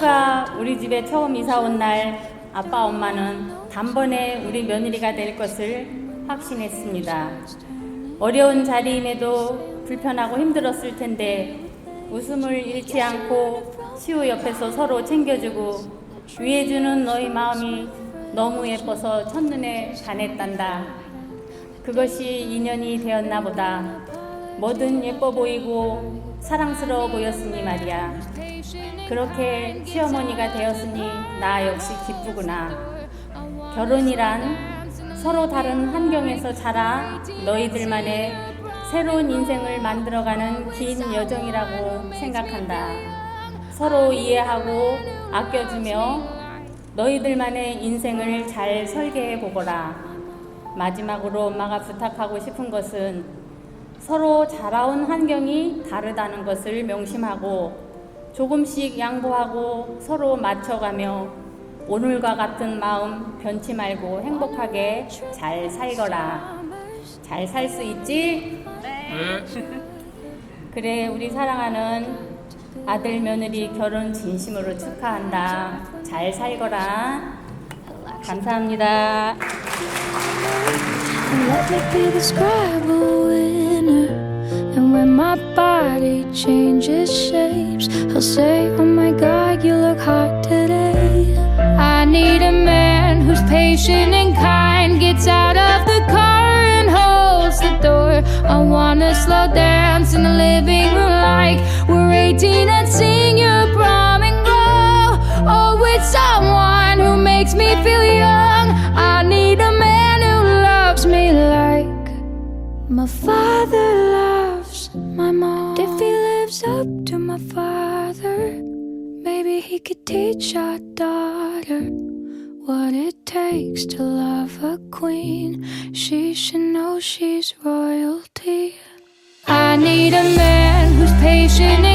희수가 우리 집에 처음 이사 온 날 아빠 엄마는 단번에 우리 며느리가 될 것을 확신했습니다. 어려운 자리임에도 불편하고 힘들었을 텐데 웃음을 잃지 않고 시우 옆에서 서로 챙겨주고 위해주는 너희 마음이 너무 예뻐서 첫눈에 반했단다. 그것이 인연이 되었나 보다. 뭐든 예뻐 보이고 사랑스러워 보였으니 말이야. 그렇게 시어머니가 되었으니 나 역시 기쁘구나. 결혼이란 서로 다른 환경에서 자라 너희들만의 새로운 인생을 만들어가는 긴 여정이라고 생각한다. 서로 이해하고 아껴주며 너희들만의 인생을 잘 설계해 보거라. 마지막으로 엄마가 부탁하고 싶은 것은 서로 자라온 환경이 다르다는 것을 명심하고 조금씩 양보하고 서로 맞춰가며 오늘과 같은 마음 변치 말고 행복하게 잘 살거라. 잘 살 수 있지? 그래, 우리 사랑하는 아들 며느리 결혼 진심으로 축하한다. 잘 살거라. 감사합니다. God, you look hot today. I need a man who's patient and kind, gets out of the car and holds the door. I wanna slow dance in the living room like we're 18 and sing your prom and grow. Oh, with someone who makes me feel young. I need a man who loves me like my father loves my mom. If he lives up to my father, maybe he could teach our daughter what it takes to love a queen. She should know she's royalty. I need a man who's patient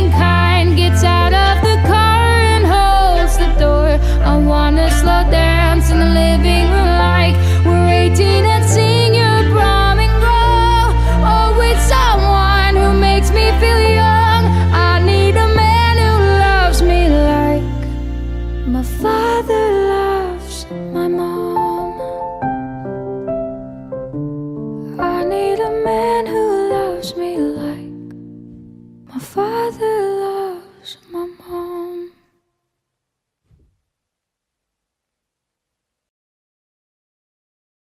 loves me like my father loves my